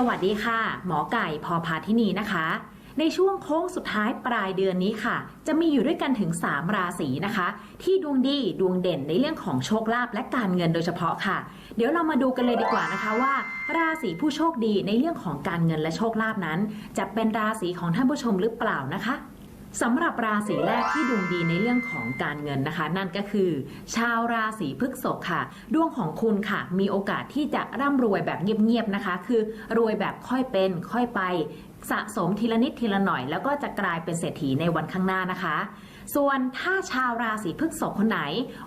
สวัสดีค่ะ หมอไก่พอพาทินีนะคะ ในช่วงโค้งสุดท้ายปลายเดือนนี้ค่ะ จะมีอยู่ด้วยกันถึง 3 ราศีนะคะ ที่ดวงดีดวงเด่นในเรื่องของโชคลาภและการเงินโดยเฉพาะค่ะ เดี๋ยวเรามาดูกันเลยดีกว่านะคะว่า ราศีผู้โชคดีในเรื่องของการเงินและโชคลาภนั้น จะเป็นราศีของท่านผู้ชมหรือเปล่านะคะ สำหรับราศีแรกที่ดวงดีในเรื่องของการเงินนะคะ นั่นก็คือ ชาวราศีพฤษภค่ะ ดวงของคุณค่ะ มีโอกาสที่จะร่ำรวยแบบเงียบๆนะคะ คือรวยแบบค่อยเป็นค่อยไป สะสมทีละนิดทีละหน่อย แล้วก็จะกลายเป็นเศรษฐีในวันข้างหน้านะคะ ส่วนถ้าชาวราศีพฤษภคนไหน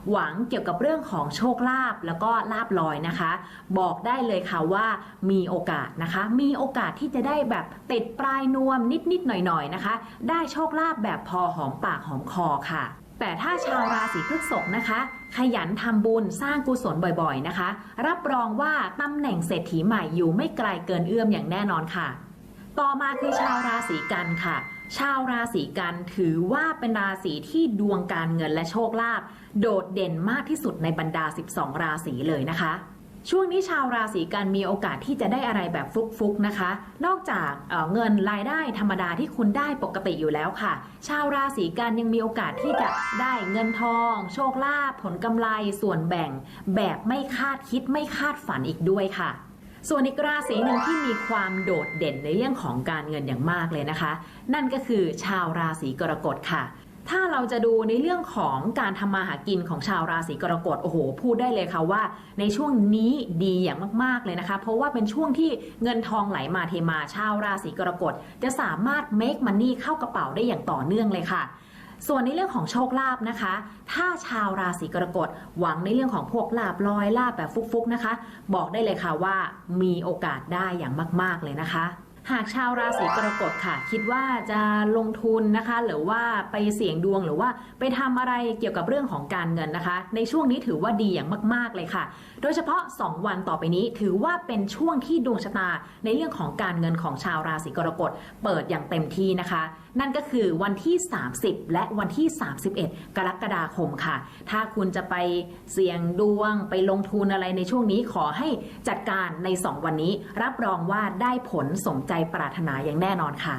หวังเกี่ยวกับเรื่องของโชคลาภแล้วก็ลาบลอยนะคะ บอกได้เลยค่ะว่ามีโอกาสนะคะ มีโอกาสที่จะได้แบบติดปลายนวมนิดๆหน่อยๆนะคะ ได้โชคลาภแบบพอหอมปากหอมคอค่ะแต่ถ้าชาวราศีพฤษภนะคะ ขยันทำบุญสร้างกุศลบ่อยๆนะคะ รับรองว่าตำแหน่งเศรษฐีใหม่อยู่ไม่ไกลเกินเอื้อมอย่างแน่นอนค่ะ ต่อมาคือชาวราศีกันค่ะ ชาวราศีกันถือว่าเป็นราศีที่ดวงการเงินและโชคลาภโดดเด่นมากที่สุดในบรรดา 12 ราศีเลยนะคะ ช่วงนี้ชาวราศีกันมีโอกาสที่จะได้อะไรแบบฟุกๆนะคะ นอกจากเเงินรายได้ธรรมดาที่คุณได้ปกติอยู่แล้วค่ะ ชาวราศีกันยังมีโอกาสที่จะได้เงินทอง โชคลาภผลกำไรส่วนแบ่ง แบบไม่คาดคิดไม่คาดฝันอีกด้วยค่ะ ส่วนอีกราศีหนึ่งที่มีความโดดเด่นในเรื่องของการเงินอย่างมากเลยนะคะ นั่นก็คือชาวราศีกรกฎค่ะ ถ้าเราจะดูในเรื่องของการทำมาหากินของชาวราศีกรกฎโอ้โห พูดได้เลยค่ะว่า ในช่วงนี้ดีอย่างมากๆเลยนะคะ เพราะว่าเป็นช่วงที่เงินทองไหลมาเทมาชาวราศีกรกฎจะสามารถ make money เข้ากระเป๋าได้อย่างต่อเนื่องเลยค่ะ ส่วนในเรื่องของโชคลาภนะคะ ถ้าชาวราศีกรกฎหวังในเรื่องของพวกลาบลอยลาบแบบฟุกๆนะคะ บอกได้เลยค่ะว่ามีโอกาสได้อย่างมาก ๆเลยนะคะ หากชาวราศีกรกฎค่ะ คิดว่าจะลงทุนนะคะ หรือว่าไปเสี่ยงดวงหรือว่าไปทำอะไรเกี่ยวกับเรื่องของการเงินนะคะ ในช่วงนี้ถือว่าดีอย่างมาก ๆเลยค่ะ โดยเฉพาะ 2 วันต่อไปนี้ถือว่าเป็นช่วงที่ดวงชะตา ในเรื่องของการเงินของชาวราศีกรกฎเปิดอย่างเต็มที่นะคะ นั่นก็คือวันที่ 30 และวันที่ 31 กรกฎาคมค่ะ ถ้าคุณจะไปเสี่ยงดวงไปลงทุนอะไรในช่วงนี้ขอให้จัดการใน 2 วันนี้ รับรองว่าได้ผลสมใจปรารถนาอย่างแน่นอนค่ะ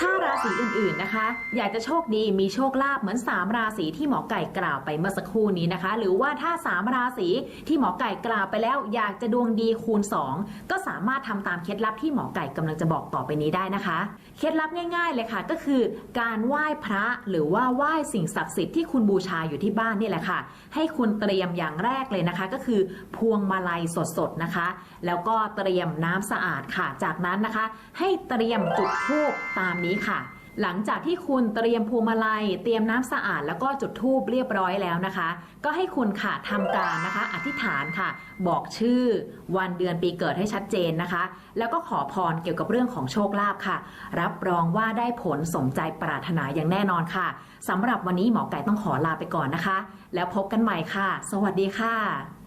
ถ้าราศีอื่นๆนะคะ อยากจะโชคดีมีโชคลาภเหมือน 3 ราศีที่หมอไก่กล่าวไปเมื่อสักครู่นี้นะคะ หรือว่าถ้า 3 ราศีที่หมอไก่กล่าวไปแล้ว อยากจะดวงดีคูณ 2 ก็สามารถทำตามเคล็ดลับที่หมอไก่กำลังจะบอกต่อไปนี้ได้นะคะ เคล็ดลับง่าย ๆเลยค่ะ ก็คือการไหว้พระหรือว่าไหว้สิ่งศักดิ์สิทธิ์ที่คุณบูชาอยู่ที่บ้านนี่แหละค่ะ ให้คุณเตรียมอย่างแรกเลยนะคะ ก็คือพวงมาลัยสดๆนะคะ แล้วก็เตรียมน้ำสะอาดค่ะ จากนั้นนะคะ ให้เตรียมจุดธูปตามนี้ค่ะ หลังจากที่คุณเตรียมพวงมาลัย เตรียมน้ำสะอาดแล้วก็จุดธูปเรียบร้อยแล้วนะคะ ก็ให้คุณค่ะทำการนะคะ อธิษฐานค่ะ บอกชื่อ วันเดือนปีเกิดให้ชัดเจนนะคะ แล้วก็ขอพรเกี่ยวกับเรื่องของโชคลาภค่ะ รับรองว่าได้ผลสมใจปรารถนาอย่างแน่นอนค่ะสำหรับวันนี้หมอไก่ต้องขอลาไปก่อนนะคะ แล้วพบกันใหม่ค่ะ สวัสดีค่ะ